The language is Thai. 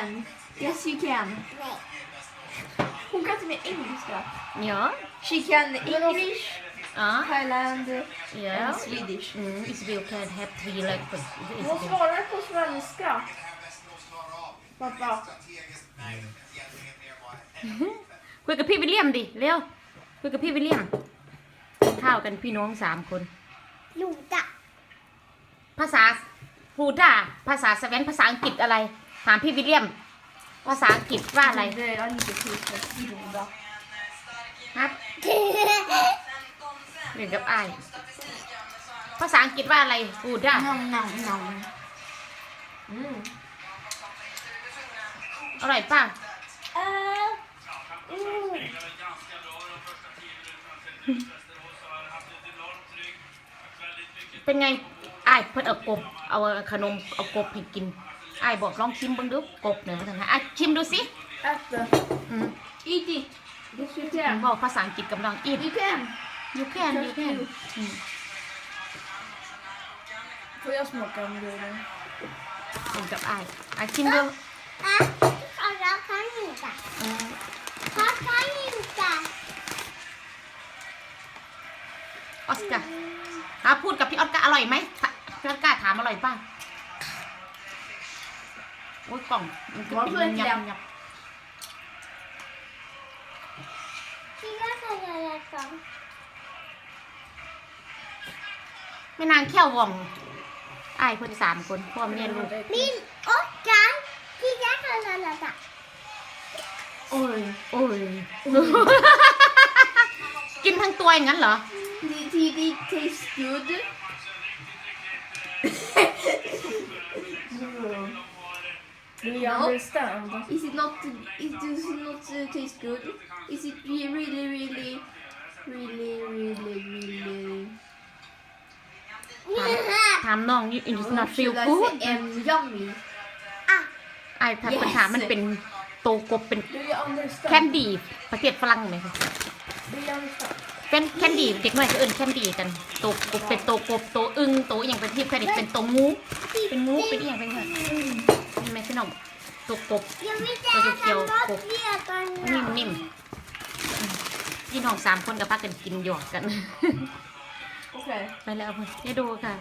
can. Yes, you can. nej. Hon kan till och med engelska. Ja. She can English, Ja. Thailand, Ja. and Swedish. Mm, Isabel can have three languages. Hon Isabel. svarar på svenska. Pappa. คุยกับพี่วิลเลียมดิเร็วคุยกับพี่วิลเลียมกินข้าวกันพี่น้องสามคน Luta. ภาษาพูดอะภาษาสเวนภาษาอังกฤษอะไร ถามพี่วิลเลียม ภาษาอังกฤษว่าอะไร Det är lite tusen. Groda. ครับเรียนกับไอ้ายภาษาอังกฤษว่าอะไรพูดอะ Nom, nom, nom. Mm. อร่อยป่ะ Uh, mm. เป็นไงไอ้ายเพิ่นเอากบ เอาขนม เอากบให้กิน ไอ้ายบอกลองชิมเบิ่งดูกบเนี่ยท่านนะอะชิมดูสิ Ät det. อืม Eat it. Yes, you บอก can. ภาษาอังกฤษกำลังอีด You can. you can you can อืม Får jag smaka om du vill? ผมกับไอ้ายอะชิมดู Ah, alla kan inte. อืม Jag kan inte. ออสการ์อะพูดกับพี่ออสการ์อร่อยไหมพี่ออสการ์ถามอร่อยป่ะโอ้ยกล่องมันก็เป็น Varför ยั inte บยับ Jag kan göra så. ไม่นางแค่วว่องไอ้ายเพิ่นสามคนพ่อแม่ลูก Min och kan. Jag kan göra så. Oj. โอ้ยกินทั้งตัวอย่างนั้นเหรอ Did, did it taste good? Do you No. understand? Is it not? It does it not uh, taste good? Is it re- really, really, really, really, really? ถามน้องนี่อินสนาฟิล Should I กู say em yummy? Ah, ไอ้ถ้า Yes ปัญหามมันเป็นโตกบเป็น Do you understand? แคนดี้ประเทศฝรั่งไหมคะ Do you understand? เป็นแคนดี้เด็กน้อยก็เอิ้นแคนดี้กันโตกบเป็นโตกบโตอึงโตอหย่างเป็นที่แค่นี้เป็นโตงูเป็นงูเป็นอหย่างเป็นค่ะเห็ นไหมพี่น้องโตกบ jag vill inte Och så äta killed mat kock. redan นิ่ม nu. นิ่มพี่น้องสามคนกับพักกันกินหยอกกัน Okej. ไปแล้วเพื่อนให้ดูค่ะ